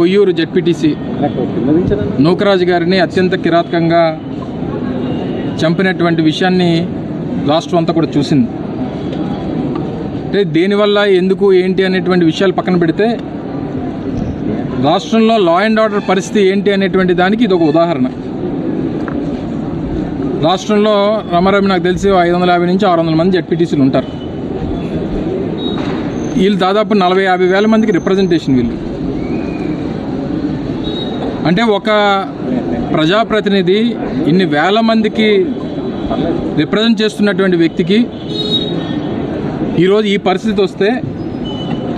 Koyyuru ZPTC Nookaraju గారిని అత్యంత కిరాతకంగా చంపినటువంటి విషయాన్ని రాష్ట్రం అంతా కూడా చూసింది. అంటే దేనివల్ల ఎందుకు ఏంటి అనేటువంటి విషయాలు పక్కన పెడితే రాష్ట్రంలో లా అండ్ ఆర్డర్ పరిస్థితి ఏంటి అనేటువంటి దానికి ఇది ఒక ఉదాహరణ. రాష్ట్రంలో రమారమి నాకు తెలిసి ఐదు వందల యాభై నుంచి ఆరు వందల మంది జడ్పీటీసీలు ఉంటారు. వీళ్ళు దాదాపు నలభై యాభై వేల మందికి రిప్రజెంటేషన్ వీళ్ళు. అంటే ఒక ప్రజాప్రతినిధి ఇన్ని వేల మందికి రిప్రజెంట్ చేస్తున్నటువంటి వ్యక్తికి ఈరోజు ఈ పరిస్థితి వస్తే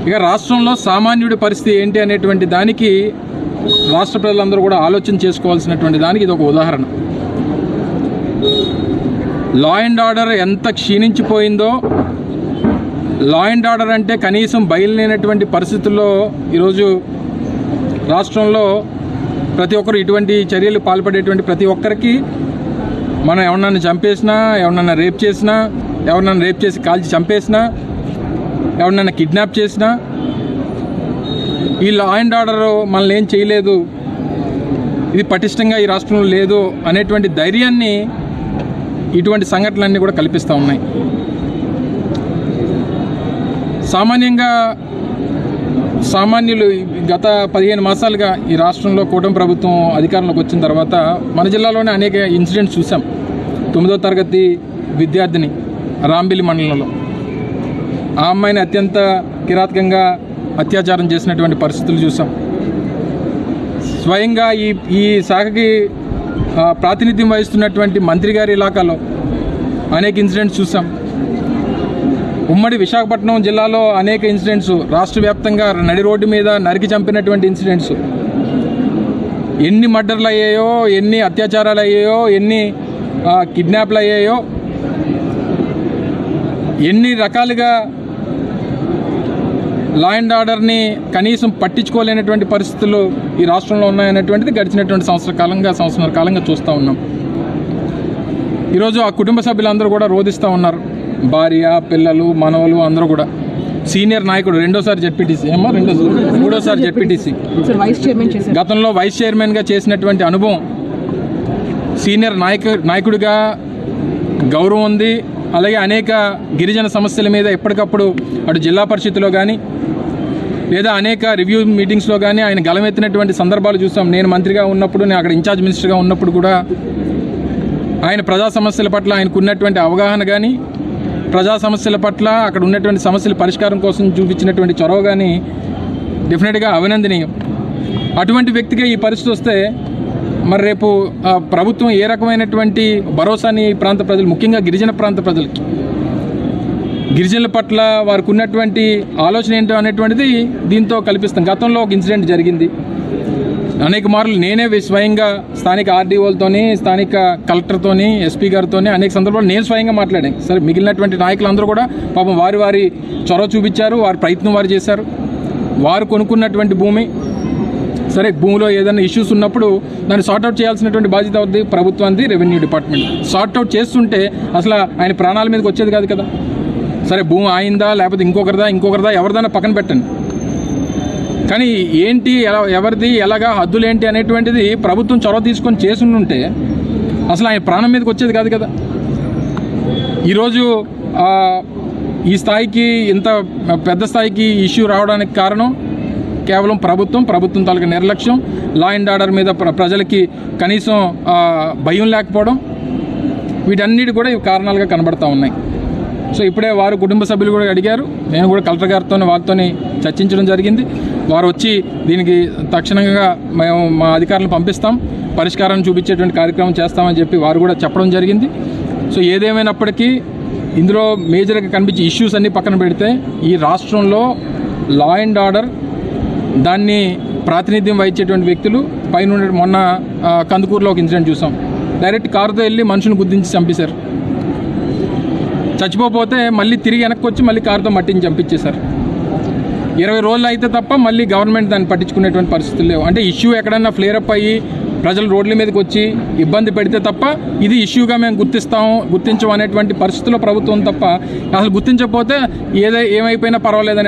ఇక రాష్ట్రంలో సామాన్యుడి పరిస్థితి ఏంటి అనేటువంటి దానికి రాష్ట్ర ప్రజలందరూ కూడా ఆలోచన చేసుకోవాల్సినటువంటి దానికి ఇది ఒక ఉదాహరణ. లా అండ్ ఆర్డర్ ఎంత క్షీణించిపోయిందో లా అండ్ ఆర్డర్ అంటే కనీసం బయలుదేరినటువంటి పరిస్థితుల్లో ఈరోజు రాష్ట్రంలో ప్రతి ఒక్కరు ఇటువంటి చర్యలు పాల్పడేటువంటి ప్రతి ఒక్కరికి మనం ఎవరినన్నా చంపేసినా ఎవరినన్నా రేప్ చేసినా ఎవరినన్నా రేప్ చేసి కాల్చి చంపేసినా ఎవరినన్నా కిడ్నాప్ చేసినా ఈ లా అండ్ ఆర్డర్ మనల్ని ఏం చేయలేదు ఇది పటిష్టంగా ఈ రాష్ట్రంలో లేదు అనేటువంటి ధైర్యాన్ని ఇటువంటి సంఘటనలన్నీ కూడా కల్పిస్తూ ఉన్నాయి. సామాన్యంగా సామాన్యులు గత పదిహేను మాసాలుగా ఈ రాష్ట్రంలో కూటమి ప్రభుత్వం అధికారంలోకి వచ్చిన తర్వాత మన జిల్లాలోనే అనేక ఇన్సిడెంట్స్ చూసాం. తొమ్మిదో తరగతి విద్యార్థిని రాంబిలి మండలంలో. ఆ అమ్మాయిని అత్యంత కిరాతకంగా అత్యాచారం చేసినటువంటి పరిస్థితులు చూసాం. స్వయంగా ఈ ఈ శాఖకి ప్రాతినిధ్యం వహిస్తున్నటువంటి మంత్రి గారి ఇలాకాలో అనేక ఇన్సిడెంట్స్ చూసాం. ఉమ్మడి విశాఖపట్నం జిల్లాలో అనేక ఇన్సిడెంట్స్ రాష్ట్ర వ్యాప్తంగా నడి రోడ్డు మీద నరికి చంపినటువంటి ఇన్సిడెంట్స్. ఎన్ని మర్డర్లు అయ్యాయో ఎన్ని అత్యాచారాలు అయ్యాయో ఎన్ని కిడ్నాప్లు అయ్యాయో ఎన్ని రకాలుగా లా అండ్ ఆర్డర్ని కనీసం పట్టించుకోలేనటువంటి పరిస్థితులు ఈ రాష్ట్రంలో ఉన్నాయనేటువంటిది గడిచినటువంటి సంవత్సర కాలంగా సంవత్సరాల కాలంగా చూస్తూ ఉన్నాం. ఈరోజు ఆ కుటుంబ సభ్యులందరూ కూడా రోధిస్తూ ఉన్నారు. భార్య పిల్లలు మనవలు అందరూ కూడా. సీనియర్ నాయకుడు రెండోసారి జెడ్పీటీసీ. ఏమో రెండోసారి? మూడోసారి జెడ్పీటీసీ. గతంలో వైస్ చైర్మన్గా చేసినటువంటి అనుభవం. సీనియర్ నాయక నాయకుడిగా గౌరవం ఉంది. అలాగే అనేక గిరిజన సమస్యల మీద ఎప్పటికప్పుడు అటు జిల్లా పరిషత్తులో కానీ లేదా అనేక రివ్యూ మీటింగ్స్లో కానీ ఆయన గలమెత్తినటువంటి సందర్భాలు చూసాం. నేను మంత్రిగా ఉన్నప్పుడు నేను అక్కడ ఇన్ఛార్జ్ మినిస్టర్గా ఉన్నప్పుడు కూడా ఆయన ప్రజా సమస్యల పట్ల ఆయనకు ఉన్నటువంటి అవగాహన కానీ ప్రజా సమస్యల పట్ల అక్కడ ఉన్నటువంటి సమస్యల పరిష్కారం కోసం చూపించినటువంటి చొరవ కానీ డెఫినెట్గా అభినందనీయం అటువంటి వ్యక్తిగా ఈ పరిస్థితి వస్తే మరి రేపు ప్రభుత్వం ఏ రకమైనటువంటి భరోసాని ఈ ప్రాంత ప్రజలు ముఖ్యంగా గిరిజన ప్రాంత ప్రజలకి గిరిజనుల పట్ల వారికి ఉన్నటువంటి ఆలోచన ఏంటో అనేటువంటిది దీంతో కల్పిస్తాం. గతంలో ఒక ఇన్సిడెంట్ జరిగింది. అనేక మార్లు నేనే స్వయంగా స్థానిక ఆర్డీఓలతోని స్థానిక కలెక్టర్తోని ఎస్పీ గారితోని అనేక సందర్భాలు నేను స్వయంగా మాట్లాడాను. సరే మిగిలినటువంటి నాయకులందరూ కూడా పాపం వారి వారి చొరవ చూపించారు వారి ప్రయత్నం వారు చేశారు. వారు కొనుక్కున్నటువంటి భూమి సరే భూమిలో ఏదైనా ఇష్యూస్ ఉన్నప్పుడు దాన్ని సార్ట్అవుట్ చేయాల్సినటువంటి బాధ్యత అవుతుంది ప్రభుత్వానికి రెవెన్యూ డిపార్ట్మెంట్ సార్ట్అవుట్ చేస్తుంటే అసలు ఆయన ప్రాణాల మీదకి వచ్చేది కాదు కదా. సరే భూమి ఆయిందా లేకపోతే ఇంకొకరిదా ఇంకొకరిదా ఎవరిదైనా పక్కన పెట్టండి. కానీ ఏంటి ఎలా ఎవరిది ఎలాగా హద్దులేంటి అనేటువంటిది ప్రభుత్వం చొరవ తీసుకొని చేసుంటే అసలు ఆయన ప్రాణం మీదకి వచ్చేది కాదు కదా. ఈరోజు ఈ స్థాయికి ఇంత పెద్ద స్థాయికి ఇష్యూ రావడానికి కారణం కేవలం ప్రభుత్వం ప్రభుత్వం తాలూకా నిర్లక్ష్యం లా అండ్ ఆర్డర్ మీద ప్ర- ప్రజలకి కనీసం భయం లేకపోవడం వీటన్నిటి కూడా ఇవి కారణాలుగా కనబడతా ఉన్నాయి. సో ఇప్పుడే వారు కుటుంబ సభ్యులు కూడా అడిగారు. నేను కూడా కలెక్టర్ గారితో వారితో చర్చించడం జరిగింది. వారు వచ్చి దీనికి తక్షణంగా మేము మా అధికారులను పంపిస్తాం. పరిష్కారం చూపించేటువంటి కార్యక్రమం చేస్తామని చెప్పి వారు కూడా చెప్పడం జరిగింది. సో ఏదేమైనప్పటికీ ఇందులో మేజర్గా కనిపించే ఇష్యూస్ అన్నీ పక్కన పెడితే ఈ రాష్ట్రంలో లా అండ్ ఆర్డర్ దాన్ని ప్రాతినిధ్యం వహించేటువంటి వ్యక్తులు పైన మొన్న కందుకూరులో ఒక ఇన్సిడెంట్ చూసాం. డైరెక్ట్ కారుతో వెళ్ళి మనుషుని గుర్తించి చంపేశారు. చచ్చిపోతే మళ్ళీ తిరిగి వెనక్కి వచ్చి మళ్ళీ కారుతో మట్టిని చంపించేశారు. ఇరవై రోజులు అయితే తప్ప మళ్ళీ గవర్నమెంట్ దాన్ని పట్టించుకునేటువంటి పరిస్థితులు లేవు. అంటే ఇష్యూ ఎక్కడన్నా ఫ్లేరప్ అప్ అయ్యి ప్రజలు రోడ్ల మీదకి వచ్చి ఇబ్బంది పెడితే తప్ప ఇది ఇష్యూగా మేము గుర్తిస్తాము గుర్తించం అనేటువంటి పరిస్థితుల్లో ప్రభుత్వం తప్ప అసలు గుర్తించకపోతే ఏదై ఏమైపోయినా పర్వాలేదు